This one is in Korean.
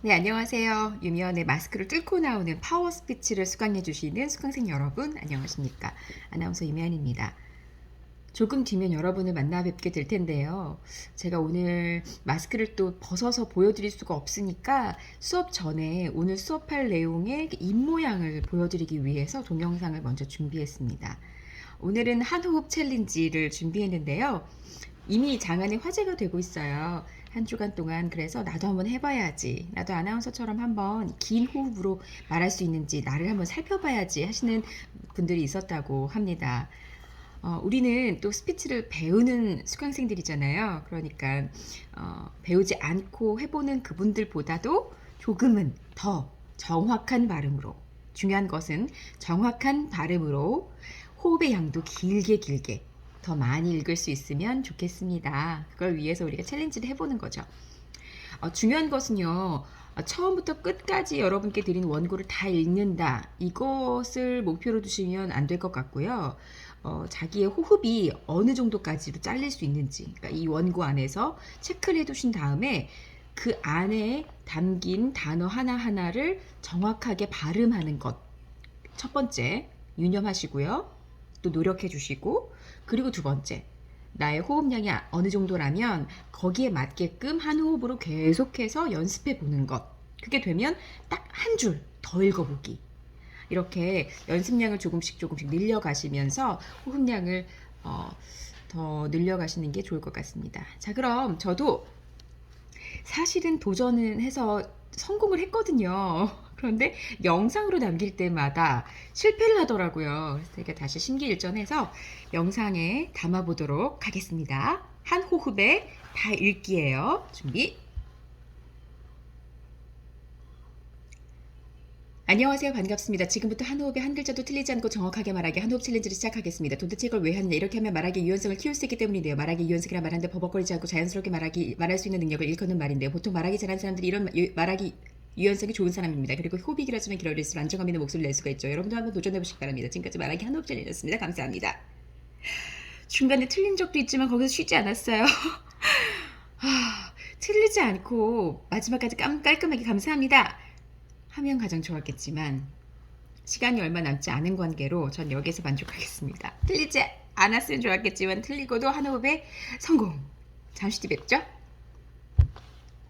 네, 안녕하세요. 유미연의 마스크를 뚫고 나오는 파워 스피치를 수강해 주시는 수강생 여러분, 안녕하십니까. 아나운서 유미연입니다. 조금 뒤면 여러분을 만나 뵙게 될 텐데요. 제가 오늘 마스크를 또 벗어서 보여드릴 수가 없으니까 수업 전에 오늘 수업할 내용의 입모양을 보여드리기 위해서 동영상을 먼저 준비했습니다. 오늘은 한 호흡 챌린지를 준비했는데요. 이미 장안에 화제가 되고 있어요. 한 주간 동안 그래서 나도 한번 해봐야지. 나도 아나운서처럼 한번 긴 호흡으로 말할 수 있는지 나를 한번 살펴봐야지 하시는 분들이 있었다고 합니다. 어, 우리는 또 스피치를 배우는 수강생들이잖아요. 그러니까 어, 배우지 않고 해보는 그분들보다도 조금은 더 정확한 발음으로 중요한 것은 정확한 발음으로 호흡의 양도 길게 길게 더 많이 읽을 수 있으면 좋겠습니다. 그걸 위해서 우리가 챌린지를 해보는 거죠. 어, 중요한 것은요. 어, 처음부터 끝까지 여러분께 드린 원고를 다 읽는다. 이것을 목표로 두시면 안 될 것 같고요. 어, 자기의 호흡이 어느 정도까지로 잘릴 수 있는지, 그러니까 이 원고 안에서 체크를 해 두신 다음에 그 안에 담긴 단어 하나하나를 정확하게 발음하는 것. 첫 번째, 유념하시고요. 또 노력해 주시고, 그리고 두 번째, 나의 호흡량이 어느 정도라면 거기에 맞게끔 한 호흡으로 계속해서 연습해 보는 것. 그게 되면 딱 한 줄 더 읽어보기. 이렇게 연습량을 조금씩 조금씩 늘려가시면서 호흡량을 어, 더 늘려가시는 게 좋을 것 같습니다. 자, 그럼 저도 사실은 도전은 해서 성공을 했거든요. 그런데 영상으로 남길 때마다 실패를 하더라고요. 그래서 다시 심기일전해서 영상에 담아보도록 하겠습니다. 한 호흡에 다 읽기예요. 준비. 안녕하세요. 반갑습니다. 지금부터 한 호흡에 한 글자도 틀리지 않고 정확하게 말하기 한 호흡 챌린지를 시작하겠습니다. 도대체 이걸 왜 하느냐? 이렇게 하면 말하기 유연성을 키울 수 있기 때문인데요. 말하기 유연성이라 말하는데 버벅거리지 않고 자연스럽게 말하기 말할 수 있는 능력을 일컫는 말인데요. 보통 말하기 잘하는 사람들이 이런 말하기 유연성이 좋은 사람입니다. 그리고 길어지면 길어질수록 안정감 있는 목소리를 낼 수가 있죠. 여러분도 한번 도전해 보시기 바랍니다. 지금까지 말하기 한 호흡 챌린지였습니다. 감사합니다. 중간에 틀린 적도 있지만 거기서 쉬지 않았어요. 아, 틀리지 않고 마지막까지 깜, 깔끔하게 감사합니다. 하면 가장 좋았겠지만 시간이 얼마 남지 않은 관계로 전 여기에서 만족하겠습니다. 틀리지 않았으면 좋았겠지만 틀리고도 한 호흡에 성공. 잠시 뒤 뵙죠.